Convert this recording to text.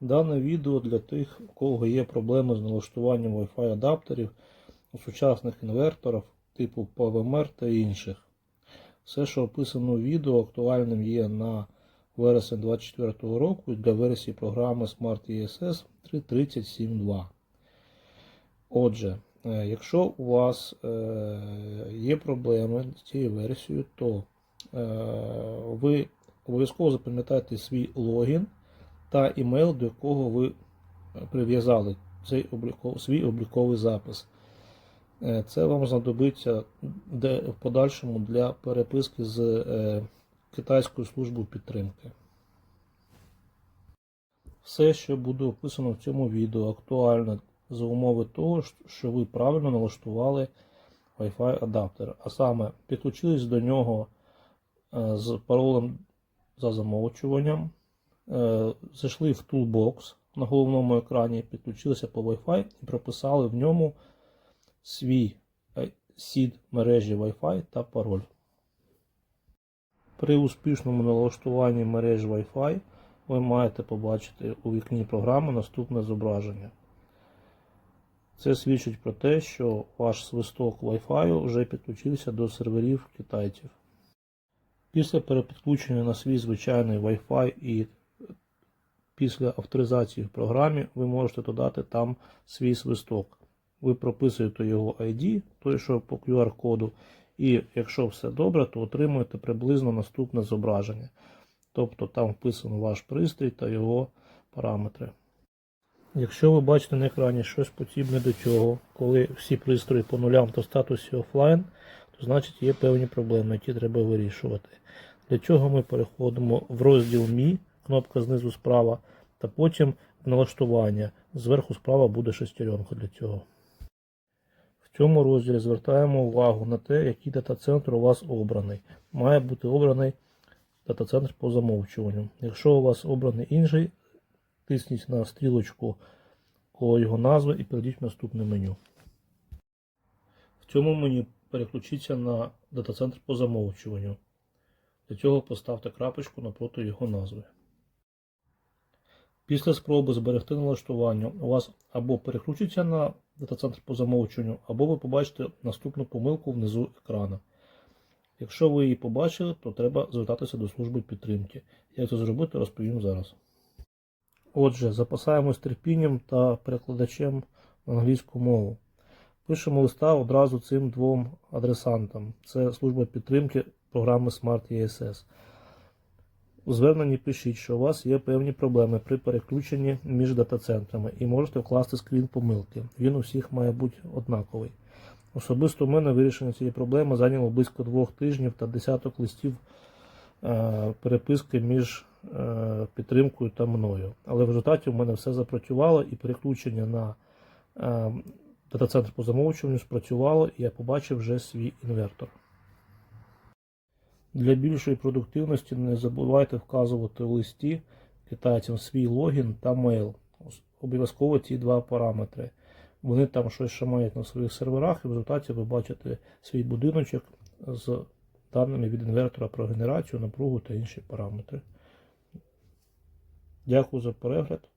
Дане відео для тих, у кого є проблеми з налаштуванням Wi-Fi адаптерів у сучасних інверторах типу PWMR та інших. Все, що описано у відео, актуальним є на вересень 2024 року для версії програми Smart ESS 3.37.2. Отже, е, якщо у вас е, є проблеми з цією версією, то е, ви обов'язково запам'ятайте свій логін та імейл, до якого ви прив'язали цей обліков, свій обліковий запис. Е, Це вам знадобиться де, в подальшому для переписки з е, Китайською службою підтримки. Все, що буде описано в цьому відео, актуально за умови того, що ви правильно налаштували Wi-Fi адаптер, а саме підключились до нього е, з паролем за замовчуванням, е, зайшли в Toolbox на головному екрані, підключилися по Wi-Fi і прописали в ньому свій е, сід мережі Wi-Fi та пароль. При успішному налаштуванні мережі Wi-Fi ви маєте побачити у вікні програми наступне зображення. Це свідчить про те, що ваш свисток Wi-Fi вже підключився до серверів китайців. Після перепідключення на свій звичайний Wi-Fi і після авторизації в програмі ви можете додати там свій свисток. Ви прописуєте його ID, той, що по QR-коду, і якщо все добре, то отримуєте приблизно наступне зображення. Тобто там вписано ваш пристрій та його параметри. Якщо ви бачите на екрані щось подібне до цього, коли всі пристрої по нулям та статусі офлайн, то значить є певні проблеми, які треба вирішувати. Для цього ми переходимо в розділ Мі, кнопка знизу справа, та потім налаштування. Зверху справа буде шестеренка для цього. В цьому розділі звертаємо увагу на те, який дата-центр у вас обраний. Має бути обраний дата-центр по замовчуванню. Якщо у вас обраний інший, тисніть на стрілочку коло його назви і перейдіть в наступне меню. В цьому меню переключіться на дата-центр по замовчуванню. Для цього поставте крапочку напроти його назви. Після спроби зберегти налаштування у вас або переключиться на дата-центр по замовчуванню, або ви побачите наступну помилку внизу екрану. Якщо ви її побачили, то треба звертатися до служби підтримки. Як це зробити, розповім зараз. Отже, запасаємось терпінням та перекладачем на англійську мову. Пишемо листа одразу цим двом адресантам. Це служба підтримки програми Smart ESS. У зверненні пишіть, що у вас є певні проблеми при переключенні між дата-центрами і можете вкласти скрін помилки. Він у всіх має бути однаковий. Особисто у мене вирішення цієї проблеми зайняло близько двох тижнів та десяток листів е, переписки між е, підтримкою та мною. Але в результаті у мене все запрацювало і переключення на е, дата-центр по замовчуванню спрацювало, і я побачив вже свій інвертор. Для більшої продуктивності не забувайте вказувати в листі китайцям свій логін та мейл. Обов'язково ці два параметри. Вони там щось шамають на своїх серверах, і в результаті ви бачите свій будиночок з даними від інвертора про генерацію, напругу та інші параметри. Дякую за перегляд.